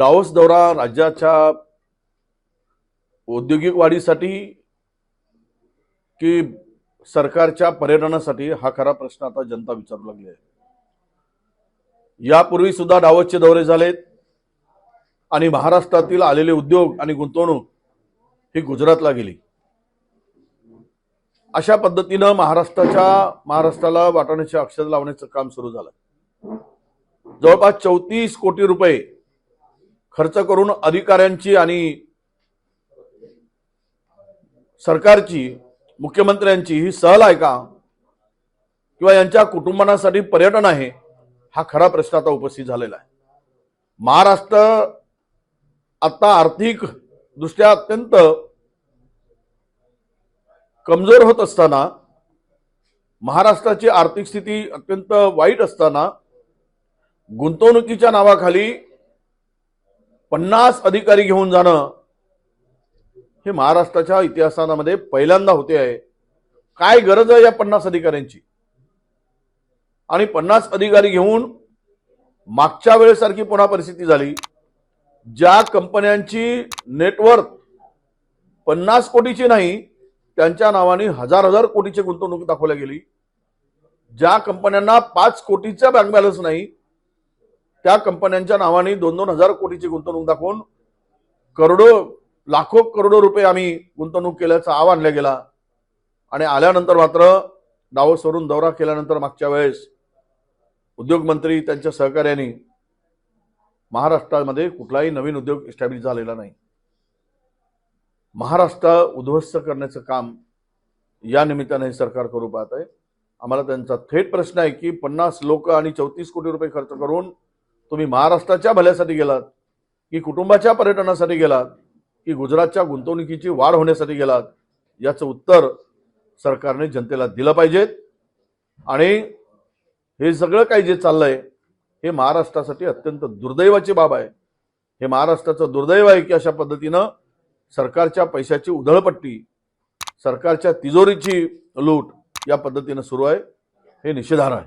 डावस दौरा राज्याच्या औद्योगिक वाढीसाठी की सरकारच्या पर्यटनासाठी हा खरा प्रश्न आता जनता विचारू लागली आहे. यापूर्वी सुद्धा डावसचे दौरे झालेत आणि महाराष्ट्रातील आलेले उद्योग आणि गुंतवणूक ही गुजरातला गेली. अशा पद्धतीनं महाराष्ट्राच्या महाराष्ट्राला वाटाण्याचे अक्षर लावण्याचं काम सुरू झालं. जवळपास चौतीस कोटी रुपये खर्च करून अधिकाऱ्यांची आणि सरकारची मुख्यमंत्र्यांची ही सहल आहे का? किंवा यांच्या कुटुंबांसाठी पर्यटन आहे? हा खरा प्रश्न आता उपस्थित झालेला आहे. महाराष्ट्र आता आर्थिक दृष्ट्या अत्यंत कमजोर होत असताना महाराष्ट्राची आर्थिक स्थिती अत्यंत वाईट असताना गुंतवणुकीच्या नावाखाली पन्नास अधिकारी घेऊन जाणं हे महाराष्ट्राच्या इतिहासामध्ये पहिल्यांदा होते आहे. काय गरज आहे या पन्नास अधिकाऱ्यांची? आणि पन्नास अधिकारी घेऊन मागच्या वेळेसारखी पुन्हा परिस्थिती झाली ज्या कंपन्यांची नेटवर्क पन्नास कोटीची नाही त्यांच्या नावाने हजार हजार कोटीची गुंतवणूक दाखवल्या गेली ज्या कंपन्यांना पाच कोटीचा बँक बॅलन्स नाही त्या कंपन्यांच्या नावाने दोन दोन हजार कोटीची गुंतवणूक दाखवून करोडो लाखो करोडो रुपये आम्ही गुंतवणूक केल्याचा आव आणला गेला. आणि आल्यानंतर मात्र डावसवरून दौरा केल्यानंतर मागच्या वेळेस उद्योगमंत्री त्यांच्या सहकार्याने महाराष्ट्रामध्ये कुठलाही नवीन उद्योग इस्टॅब्लिश झालेला नाही. महाराष्ट्र उद्ध्वस्त करण्याचं काम या निमित्ताने हे सरकार करू पाहत आहे. आम्हाला त्यांचा थेट प्रश्न आहे की पन्नास लोक आणि चौतीस कोटी रुपये खर्च करून तुम्ही महाराष्ट्राच्या भल्यासाठी गेलात की कुटुंबाच्या पर्यटनासाठी गेलात की गुजरातच्या गुंतवणुकीची वाढ होण्यासाठी गेलात याचं उत्तर सरकारने जनतेला दिलं पाहिजेत. आणि हे सगळं काही जे चाललंय हे महाराष्ट्रासाठी अत्यंत दुर्दैवाची बाब आहे. हे महाराष्ट्राचं दुर्दैव आहे की अशा पद्धतीनं सरकारच्या पैशाची उधळपट्टी सरकारच्या तिजोरीची लूट या पद्धतीनं सुरू आहे हे निषेधार आहे.